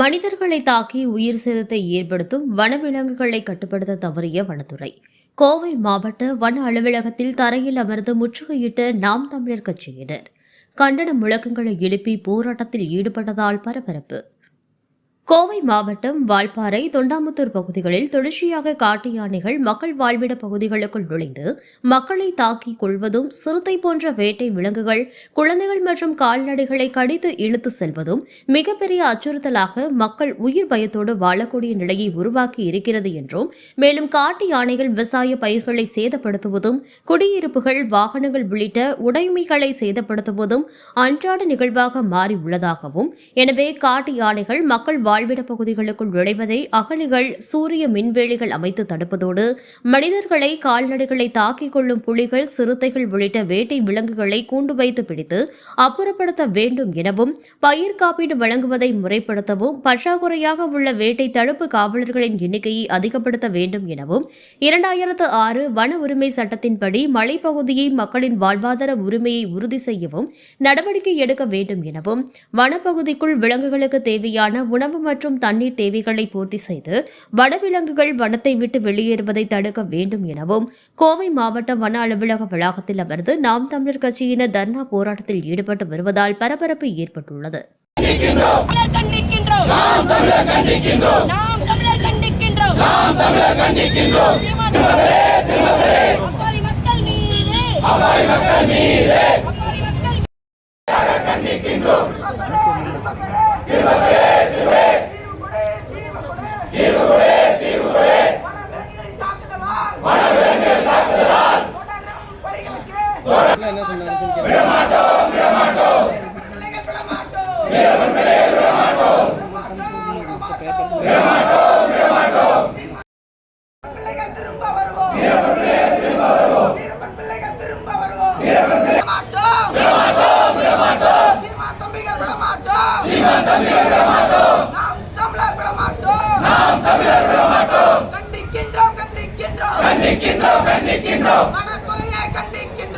மனிதர்களை தாக்கி உயிர் சேதத்தை ஏற்படுத்தும் வனவிலங்குகளை கட்டுப்படுத்த தவறிய வனத்துறை. கோவை மாவட்ட வன அலுவலகத்தில் தரையில் அமர்ந்து முற்றுகையிட்ட நாம் தமிழர் கட்சியினர். கண்டன முழக்கங்களை எழுப்பி போராட்டத்தில் ஈடுபட்டதால் பரபரப்பு. கோவை மாவட்டம் வால்பாறை தொண்டாமுத்தூர் பகுதிகளில் தொடர்ச்சியாக காட்டு யானைகள் மக்கள் வாழ்விட பகுதிகளுக்குள் நுழைந்து மக்களை தாக்கிக் கொள்வதும் சிறுத்தை போன்ற வேட்டை விலங்குகள் குழந்தைகள் மற்றும் கால்நடைகளை கடித்து இழுத்து செல்வதும் மிகப்பெரிய அச்சுறுத்தலாக மக்கள் உயிர் பயத்தோடு வாழக்கூடிய நிலையை உருவாக்கி இருக்கிறது என்றும் மேலும் காட்டு யானைகள் விவசாய பயிர்களை சேதப்படுத்துவதும் குடியிருப்புகள் வாகனங்கள் உள்ளிட்ட உடைமைகளை சேதப்படுத்துவதும் அன்றாட நிகழ்வாக மாறியுள்ளதாகவும் எனவே காட்டு யானைகள் மக்கள் வாழ்விட பகுதிகளுக்குள் நுழைவதை அகழிகள் சூரிய மின்வேலிகள் அமைத்து தடுப்பதோடு மனிதர்களை கால்நடைகளை தாக்கிக் கொள்ளும் புலிகள் சிறுத்தைகள் உள்ளிட்ட வேட்டை விலங்குகளை கூண்டு வைத்து பிடித்து அப்புறப்படுத்த வேண்டும் எனவும் பயிர் காப்பீடு வழங்குவதை முறைப்படுத்தவும் பற்றாக்குறையாக உள்ள வேட்டை தடுப்பு காவலர்களின் எண்ணிக்கையை அதிகப்படுத்த வேண்டும் எனவும் இரண்டாயிரத்து ஆறு வன உரிமை சட்டத்தின்படி மலைப்பகுதியை மக்களின் வாழ்வாதார உரிமையை உறுதி செய்யவும் நடவடிக்கை எடுக்க வேண்டும் எனவும் வனப்பகுதிக்குள் விலங்குகளுக்கு தேவையான உணவு மற்றும் தண்ணீர் தேவைகளை பூர்த்தி செய்து வனவிலங்குகள் வனத்தை விட்டு வெளியேறுவதை தடுக்க வேண்டும் எனவும் கோவை மாவட்ட வன அலுவலக வளாகத்தில் அமர்ந்து நாம் தமிழர் கட்சியினர் தர்ணா போராட்டத்தில் ஈடுபட்டு வருவதால் பரபரப்பு ஏற்பட்டுள்ளது. கண்டிக்கின்றோம். தமிழர் விட மாட்டோம் கண்டிக்கின்றோம் கண்டிக்கின்றோம். கண்டிக்கின்றோம் கண்டிக்கின்றோம்.